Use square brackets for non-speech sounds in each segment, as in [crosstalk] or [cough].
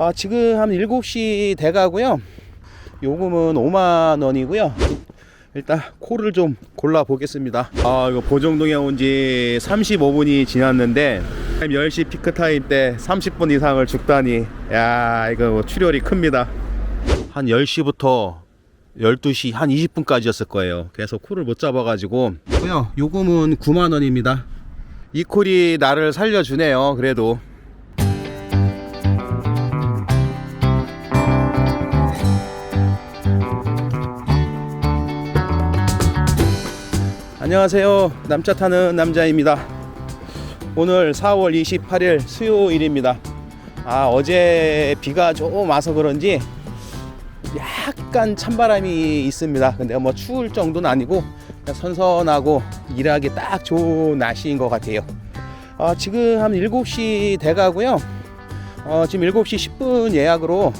아, 지금 한 7시 돼가고요. 요금은 5만 원이고요. 일단 코를 좀 골라 보겠습니다. 아, 이거 보정동에 온 지 35분이 지났는데 10시 피크 타임 때 30분 이상을 죽다니 야, 이거 뭐 출혈이 큽니다. 한 10시부터 12시 한 20분까지였을 거예요. 그래서 콜을 못 잡아가지고. 고요. 요금은 9만 원입니다. 이 콜이 나를 살려주네요. 그래도. 안녕하세요. 남차 타는 남자입니다. 오늘 4월 28일 수요일입니다. 아, 어제 비가 좀 와서 그런지 약간 찬바람이 있습니다. 근데 뭐 추울 정도는 아니고 선선하고 일하기 딱 좋은 날씨인 것 같아요. 아, 지금 한 7시 돼가고요. 어, 지금 7시 10분 예약으로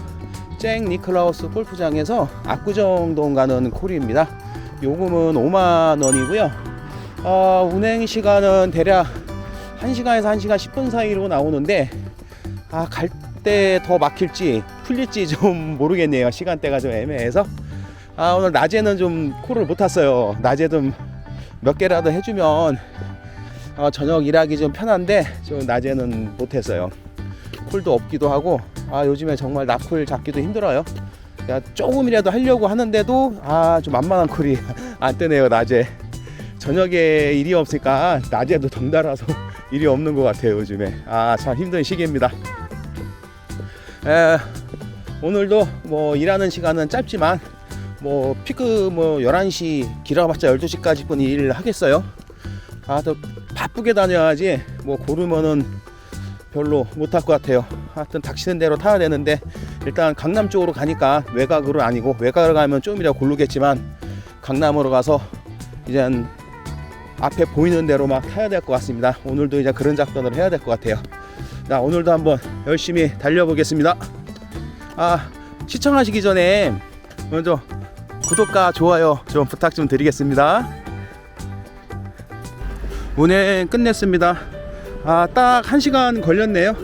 잭 니클라우스 골프장에서 압구정동 가는 콜입니다. 요금은 5만 원이고요. 어, 운행 시간은 대략 1시간에서 1시간 10분 사이로 나오는데 아, 갈 때 더 막힐지 풀릴지 좀 [laughs] 모르겠네요. 시간대가 좀 애매해서. 아, 오늘 낮에는 좀 콜을 못 탔어요. 낮에 좀 몇 개라도 해주면 어, 저녁 일하기 좀 편한데 좀 낮에는 못 했어요. 콜도 없기도 하고 아, 요즘에 정말 나콜 잡기도 힘들어요. 야, 조금이라도 하려고 하는데도 아, 좀 만만한 콜이 [laughs] 안 뜨네요, 낮에. 저녁에 일이 없으니까 낮에도 덩달아서 [laughs] 일이 없는 것 같아요, 요즘에. 아, 참 힘든 시기입니다. 에, 오늘도 뭐 일하는 시간은 짧지만 뭐 피크 뭐 11시 길어봤자 12시까지 뿐 일을 하겠어요. 아, 또 바쁘게 다녀야지 뭐 고르면은 별로 못할 것 같아요. 하여튼 닥치는 대로 타야 되는데 일단 강남 쪽으로 가니까 외곽으로 아니고 외곽으로 가면 좀이라도 고르겠지만 강남으로 가서 이제 앞에 보이는 대로 막 타야 될 것 같습니다. 오늘도 이제 그런 작전을 해야 될 것 같아요. 자, 오늘도 한번 열심히 달려보겠습니다. 아, 시청하시기 전에 먼저 구독과 좋아요 좀 부탁 좀 드리겠습니다. 운행 끝냈습니다. 아, 딱 1시간 걸렸네요.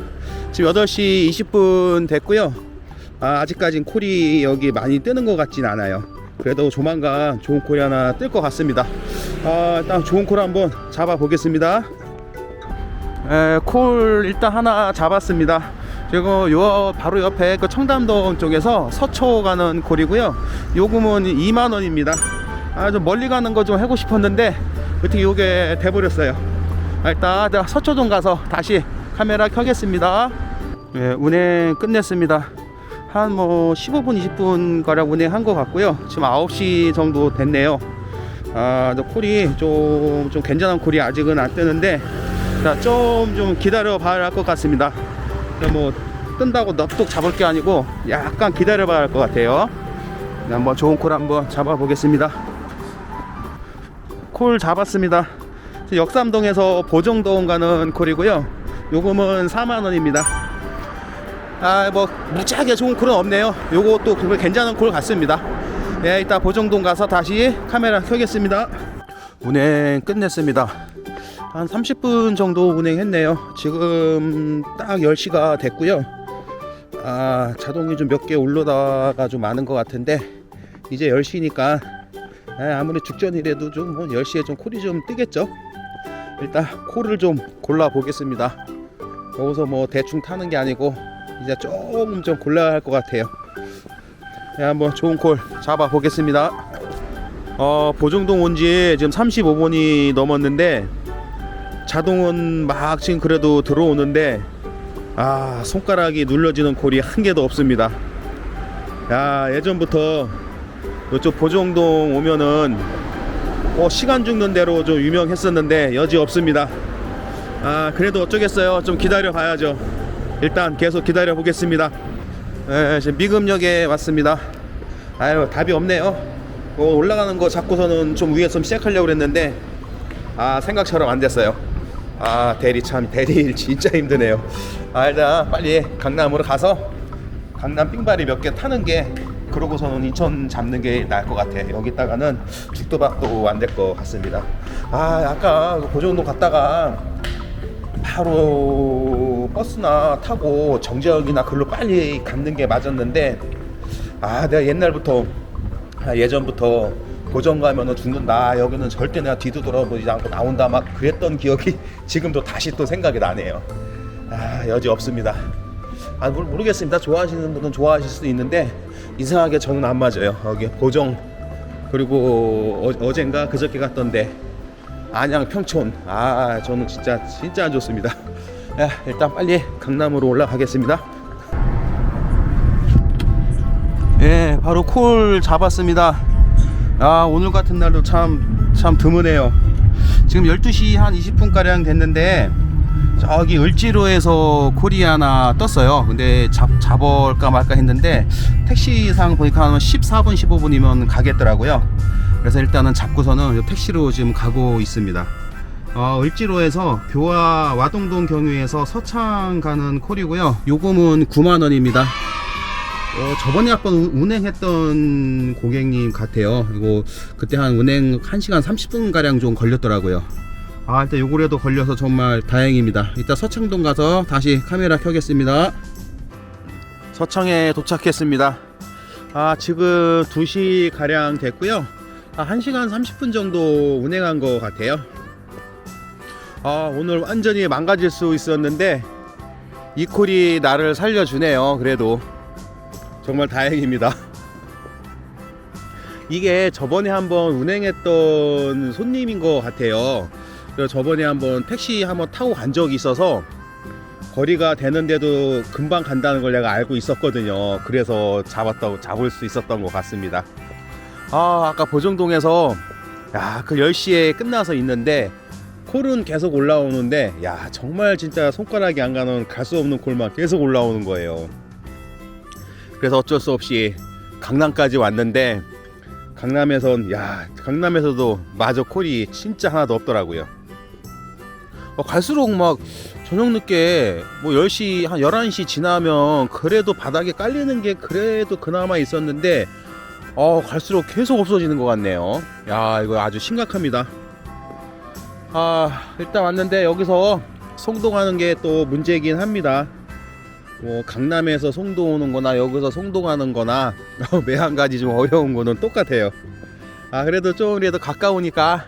지금 8시 20분 됐고요. 아, 아직까진 콜이 여기 많이 뜨는 것 같진 않아요. 그래도 조만간 좋은 콜이 하나 뜰 것 같습니다. 아, 일단 좋은 콜 한번 잡아 보겠습니다. 에, 콜 일단 하나 잡았습니다. 그리고 요 바로 옆에 그 청담동 쪽에서 서초 가는 콜이고요. 요금은 2만 원입니다. 아, 좀 멀리 가는 거 좀 하고 싶었는데 어떻게 요게 돼버렸어요. 아, 일단 서초동 가서 다시 카메라 켜겠습니다. 예, 운행 끝냈습니다. 한 뭐 15분, 20분 가량 운행한 것 같고요. 지금 9시 정도 됐네요. 아, 저 콜이 좀, 좀 괜찮은 콜이 아직은 안 뜨는데 자, 좀, 좀 기다려 봐야 할 것 같습니다. 뭐, 뜬다고 넙뚝 잡을 게 아니고, 약간 기다려 봐야 할 것 같아요. 네, 한번 좋은 콜 한번 잡아 보겠습니다. 콜 잡았습니다. 역삼동에서 보정동 가는 콜이고요. 요금은 4만원입니다. 아, 뭐, 무지하게 좋은 콜은 없네요. 요것도 그거 괜찮은 콜 같습니다. 네, 이따 보정동 가서 다시 카메라 켜겠습니다. 운행 끝냈습니다. 한 30분 정도 운행했네요. 지금 딱 10시가 됐고요. 아, 자동이 좀 몇 개 올라다가 좀 많은 것 같은데 이제 10시니까 아무리 죽전이라도 좀뭐 10시에 좀 콜이 좀 뜨겠죠. 일단 콜을 좀 골라 보겠습니다. 여기서 뭐 대충 타는 게 아니고 이제 조금 좀 골라야 할 것 같아요. 네, 한번 좋은 콜 잡아 보겠습니다. 어, 보정동 온 지 지금 35분이 넘었는데 자동은 막 지금 그래도 들어오는데 아 손가락이 눌러지는 콜이 한 개도 없습니다. 야 예전부터 이쪽 보정동 오면은 어, 시간 죽는 대로 좀 유명했었는데 여지 없습니다. 아 그래도 어쩌겠어요. 좀 기다려 봐야죠. 일단 계속 기다려 보겠습니다. 예, 지금 미금역에 왔습니다. 아유 답이 없네요. 어, 올라가는 거 잡고서는 좀 위에서 시작하려고 그랬는데 아 생각처럼 안 됐어요. 아 대리 참 대리 일 진짜 힘드네요. 아 일단 빨리 강남으로 가서 강남 삥바리 몇개 타는 게 그러고서는 인천 잡는 게 나을 것 같아. 여기다가는 죽도 밥도 안 될 것 같습니다. 아 아까 고정동 갔다가 바로 그 버스나 타고 정재역이나 글로 빨리 갔는 게 맞았는데 아 내가 옛날부터 아, 예전부터 고정 가면은 죽는다. 여기는 절대 내가 뒤도 돌아보지 않고 나온다. 막 그랬던 기억이 [laughs] 지금도 다시 또 생각이 나네요. 아 여지 없습니다. 아 모르, 모르겠습니다. 좋아하시는 분은 좋아하실 수도 있는데 이상하게 저는 안 맞아요. 여기 고정 그리고 어, 어젠가 그저께 갔던데 안양 평촌. 아 저는 진짜 진짜 안 좋습니다 야, 일단 빨리 강남으로 올라가겠습니다. 예 바로 콜 잡았습니다. 아 오늘 같은 날도 참 참 드무네요. 지금 12시 한 20분 가량 됐는데 저기 을지로에서 하나 떴어요. 근데 잡, 잡을까 말까 했는데 택시상 보니까 한 14분 15분이면 가겠더라고요. 그래서 일단은 잡고서는 택시로 지금 가고 있습니다 어, 을지로에서 교화 와동동 경유에서 서창 가는 콜이고요 요금은 9만 원입니다 어, 저번에 한번 운- 운행했던 고객님 같아요. 이거 그때 한 운행 1시간 30분 가량 좀 걸렸더라고요. 아, 일단 요거라도 걸려서 정말 다행입니다. 이따 서창동 가서 다시 카메라 켜겠습니다. 서창에 도착했습니다. 아, 지금 2시 가량 됐고요. 아, 1시간 30분 정도 운행한 것 같아요. 아, 오늘 완전히 망가질 수 있었는데 이 콜이 나를 살려주네요. 그래도 정말 다행입니다. 이게 저번에 한번 운행했던 손님인 것 같아요. 저번에 한번 택시 한번 타고 간 적이 있어서 거리가 되는데도 금방 간다는 걸 내가 알고 있었거든요. 그래서 잡았다고 잡을 수 있었던 것 같습니다. 아, 아까 보정동에서 야, 그 10시에 끝나서 있는데 콜은 계속 올라오는데 야, 정말 진짜 손가락이 안 가는 갈 수 없는 콜만 계속 올라오는 거예요. 그래서 어쩔 수 없이 강남까지 왔는데 강남에선 야 강남에서도 마저 콜이 진짜 하나도 없더라고요. 어, 갈수록 막 저녁 늦게 뭐 10시 한 11시 지나면 그래도 바닥에 깔리는 게 그래도 그나마 있었는데 어 갈수록 계속 없어지는 것 같네요. 야 이거 아주 심각합니다 아 일단 왔는데 여기서 송동하는 게 또 문제긴 합니다 뭐 강남에서 송도 오는 거나 여기서 송도 가는 거나 [laughs] 매 한 가지 좀 어려운 거는 똑같아요. 아 그래도 좀 그래도 가까우니까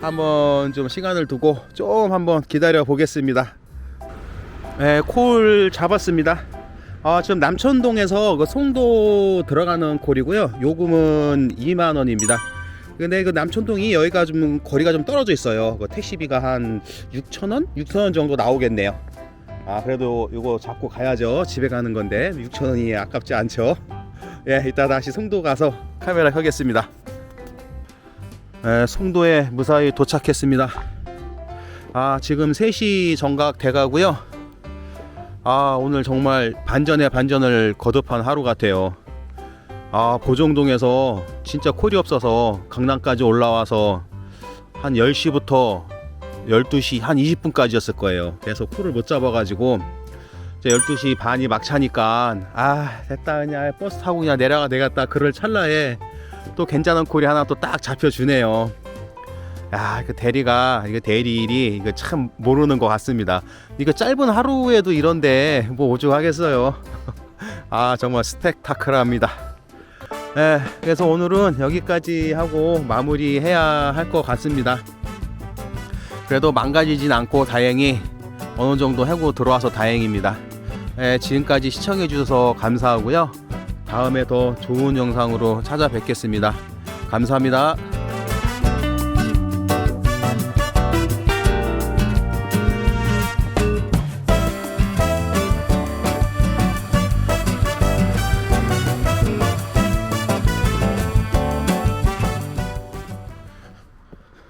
한번 좀 시간을 두고 좀 한번 기다려 보겠습니다. 네, 콜 잡았습니다. 아, 지금 남천동에서 그 송도 들어가는 콜이고요. 요금은 2만 원입니다. 근데 그 남천동이 여기가 좀 거리가 좀 떨어져 있어요. 그 택시비가 한 6천 원, 6천 원 정도 나오겠네요. 아 그래도 이거 잡고 가야죠. 집에 가는 건데 6천 원이 아깝지 않죠. [laughs] 예 이따 다시 송도 가서 카메라 켜겠습니다. 예, 송도에 무사히 도착했습니다. 아 지금 3시 정각 돼가고요. 아 오늘 정말 반전에 반전을 거듭한 하루 같아요 아 보정동에서 진짜 콜이 없어서 강남까지 올라와서 한 10시부터 12시 한 20분까지였을 거예요. 그래서 콜을 못 잡아가지고 이제 12시 반이 막 차니까 아 됐다 그냥 버스 타고 그냥 내려가 되겠다 그럴 찰나에 또 괜찮은 콜이 하나 또 딱 잡혀주네요. 야, 그 대리가 이거 대리일이 이거 참 모르는 것 같습니다. 이거 짧은 하루에도 이런데 뭐 오죽하겠어요. [laughs] 아 정말 스펙타클합니다. 예, 그래서 오늘은 여기까지 하고 마무리해야 할 것 같습니다. 그래도 망가지진 않고 다행히 어느 정도 해고 들어와서 다행입니다. 예, 지금까지 시청해 주셔서 감사하고요. 다음에 더 좋은 영상으로 찾아뵙겠습니다. 감사합니다.